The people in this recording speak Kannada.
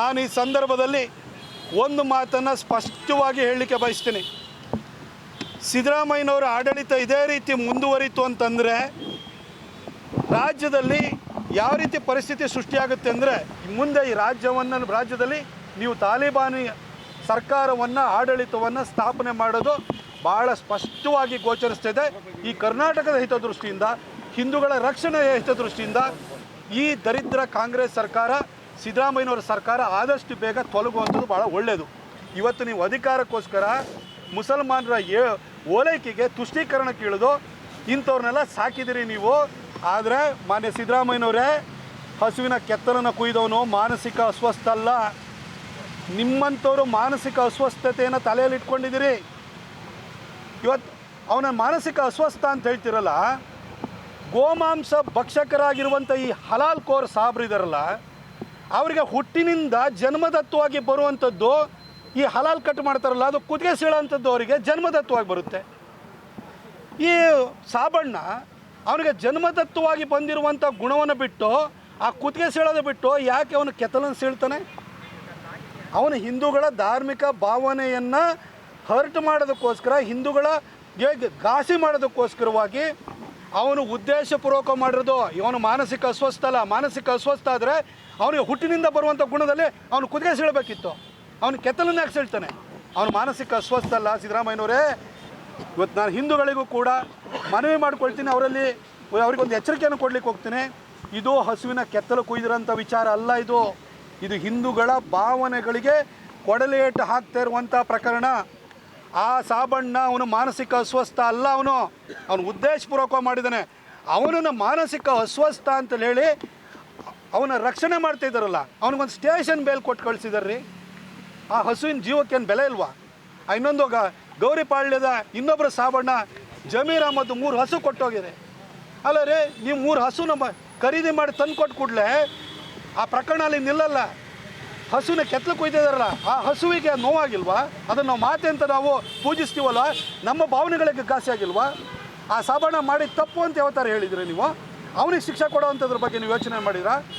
ನಾನು ಈ ಸಂದರ್ಭದಲ್ಲಿ ಒಂದು ಮಾತನ್ನು ಸ್ಪಷ್ಟವಾಗಿ ಹೇಳಲಿಕ್ಕೆ ಬಯಸ್ತೀನಿ. ಸಿದ್ದರಾಮಯ್ಯನವರ ಆಡಳಿತ ಇದೇ ರೀತಿ ಮುಂದುವರಿತು ಅಂತಂದರೆ ರಾಜ್ಯದಲ್ಲಿ ಯಾವ ರೀತಿ ಪರಿಸ್ಥಿತಿ ಸೃಷ್ಟಿಯಾಗುತ್ತೆ ಅಂದರೆ ಮುಂದೆ ಈ ರಾಜ್ಯವನ್ನು ರಾಜ್ಯದಲ್ಲಿ ನೀವು ತಾಲಿಬಾನಿ ಸರ್ಕಾರವನ್ನು, ಆಡಳಿತವನ್ನು ಸ್ಥಾಪನೆ ಮಾಡೋದು ಭಾಳ ಸ್ಪಷ್ಟವಾಗಿ ಗೋಚರಿಸ್ತಿದೆ. ಈ ಕರ್ನಾಟಕದ ಹಿತದೃಷ್ಟಿಯಿಂದ, ಹಿಂದೂಗಳ ರಕ್ಷಣೆಯ ಹಿತದೃಷ್ಟಿಯಿಂದ ಈ ದರಿದ್ರ ಕಾಂಗ್ರೆಸ್ ಸರ್ಕಾರ ಸಿದ್ದರಾಮಯ್ಯನವರ ಸರ್ಕಾರ ಆದಷ್ಟು ಬೇಗ ತೊಲಗುವಂಥದ್ದು ಭಾಳ ಒಳ್ಳೆಯದು ಇವತ್ತು ನೀವು ಅಧಿಕಾರಕ್ಕೋಸ್ಕರ ಮುಸಲ್ಮಾನರ ಏ ಓಲೈಕೆಗೆ ತುಷ್ಟೀಕರಣ ಇಳಿದು ಇಂಥವ್ರನ್ನೆಲ್ಲ ಸಾಕಿದಿರಿ ನೀವು. ಆದರೆ ಮಾನ್ಯ ಸಿದ್ದರಾಮಯ್ಯನವರೇ, ಹಸುವಿನ ಕೆತ್ತಲನ್ನು ಕುಯ್ದವನು ಮಾನಸಿಕ ಅಸ್ವಸ್ಥ ಅಲ್ಲ. ನಿಮ್ಮಂಥವರು ಮಾನಸಿಕ ಅಸ್ವಸ್ಥತೆಯನ್ನು ತಲೆಯಲ್ಲಿ ಇಟ್ಕೊಂಡಿದ್ದೀರಿ ಇವತ್ತು ಅವನ ಮಾನಸಿಕ ಅಸ್ವಸ್ಥ ಅಂತ ಹೇಳ್ತಿರಲ್ಲ, ಗೋಮಾಂಸ ಭಕ್ಷಕರಾಗಿರುವಂಥ ಈ ಹಲಾಲ್ ಕೋರ್ ಸಾಬ್ರಿದಾರಲ್ಲ ಅವರಿಗೆ ಹುಟ್ಟಿನಿಂದ ಜನ್ಮದತ್ವವಾಗಿ ಬರುವಂಥದ್ದು ಈ ಹಲಾಲ್ ಕಟ್ ಮಾಡ್ತಾರಲ್ಲ, ಅದು ಕುದುಗೆ ಸೀಳೋಂಥದ್ದು ಅವರಿಗೆ ಜನ್ಮದತ್ವವಾಗಿ ಬರುತ್ತೆ. ಈ ಸಾಬಣ್ಣ ಅವನಿಗೆ ಜನ್ಮದತ್ವವಾಗಿ ಬಂದಿರುವಂಥ ಗುಣವನ್ನು ಬಿಟ್ಟು, ಆ ಕುತ್ತಿಗೆ ಸೀಳೋದು ಬಿಟ್ಟು ಯಾಕೆ ಅವನು ಕೆತ್ತಲನ್ನು ಸೀಳ್ತಾನೆ? ಅವನು ಹಿಂದೂಗಳ ಧಾರ್ಮಿಕ ಭಾವನೆಯನ್ನು ಹರ್ಟ್ ಮಾಡೋದಕ್ಕೋಸ್ಕರ, ಹಿಂದೂಗಳ ಗಾಸಿ ಮಾಡೋದಕ್ಕೋಸ್ಕರವಾಗಿ ಅವನು ಉದ್ದೇಶಪೂರ್ವಕ ಮಾಡಿರೋದು, ಇವನು ಮಾನಸಿಕ ಅಸ್ವಸ್ಥ ಅಲ್ಲ. ಮಾನಸಿಕ ಅಸ್ವಸ್ಥ ಆದರೆ ಅವನಿಗೆ ಹುಟ್ಟಿನಿಂದ ಬರುವಂಥ ಗುಣದಲ್ಲಿ ಅವನು ಕುದುರೆ ಸೀಳಬೇಕಿತ್ತು. ಅವನು ಕೆತ್ತಲನ್ನ ಸೀಳ್ತಾನೆ? ಅವನು ಮಾನಸಿಕ ಅಸ್ವಸ್ಥ ಅಲ್ಲ. ಸಿದ್ದರಾಮಯ್ಯನವರೇ, ಇವತ್ತು ನಾನು ಹಿಂದೂಗಳಿಗೂ ಕೂಡ ಮನವಿ ಮಾಡ್ಕೊಳ್ತೀನಿ. ಅವರಲ್ಲಿ ಅವರಿಗೊಂದು ಎಚ್ಚರಿಕೆಯನ್ನು ಕೊಡ್ಲಿಕ್ಕೆ ಹೋಗ್ತೀನಿ. ಇದು ಹಸುವಿನ ಕೆತ್ತಲು ಕುಯ್ದಿರೋಂಥ ವಿಚಾರ ಅಲ್ಲ ಇದು. ಇದು ಹಿಂದೂಗಳ ಭಾವನೆಗಳಿಗೆ ಕೊಡಲೇಟು ಹಾಕ್ತಾ ಇರುವಂಥ ಪ್ರಕರಣ. ಆ ಸಾಬಣ್ಣ ಅವನು ಮಾನಸಿಕ ಅಸ್ವಸ್ಥ ಅಲ್ಲ ಅವನು. ಅವನು ಉದ್ದೇಶಪೂರ್ವಕ ಮಾಡಿದ್ದಾನೆ. ಅವನನ್ನು ಮಾನಸಿಕ ಅಸ್ವಸ್ಥ ಅಂತ ಹೇಳಿ ಅವನ ರಕ್ಷಣೆ ಮಾಡ್ತಾ ಇದ್ದಾರಲ್ಲ. ಅವನಿಗೊಂದು ಸ್ಟೇಷನ್ ಬೇಲ್ ಕೊಟ್ಟು ಕಳಿಸಿದಾರ್ರಿ. ಆ ಹಸುವಿನ ಜೀವಕ್ಕೇನು ಬೆಲೆ ಇಲ್ವಾ? ಇನ್ನೊಂದು ಗೌರಿಪಾಳ್ಯದ ಇನ್ನೊಬ್ಬರು ಸಾಬಣ್ಣ ಜಮೀರ್ ಅಹಮದ್ ಮೂರು ಹಸು ಕೊಟ್ಟೋಗಿದೆ. ಅಲ್ಲ ರೀ, ನೀವು ಮೂರು ಹಸು ನಮ್ಮ ಖರೀದಿ ಮಾಡಿ ತಂದು ಕೊಟ್ಟು ಕೂಡಲೇ ಆ ಪ್ರಕರಣ ಅಲ್ಲಿ ನಿಲ್ಲಲ್ಲ. ಹಸುವಿನ ಕೆತ್ತಲು ಕೊಯ್ತಿದಾರಲ್ಲ ಆ ಹಸುವಿಗೆ ನೋವಾಗಿಲ್ವಾ? ಅದನ್ನು ನಾವು ಮಾತೆ ಅಂತ ನಾವು ಪೂಜಿಸ್ತೀವಲ್ಲ, ನಮ್ಮ ಭಾವನೆಗಳಿಗೆ ಘಾಸಿ ಆಗಿಲ್ವಾ? ಆ ಸಾಬಾಣ ಮಾಡಿ ತಪ್ಪು ಅಂತ ಯಾವತ್ತಾರ ಹೇಳಿದ್ರಿ ನೀವು? ಅವನಿಗೆ ಶಿಕ್ಷೆ ಕೊಡೋವಂಥದ್ರ ಬಗ್ಗೆ ನೀವು ಯೋಚನೆ ಮಾಡಿದ್ರಾ?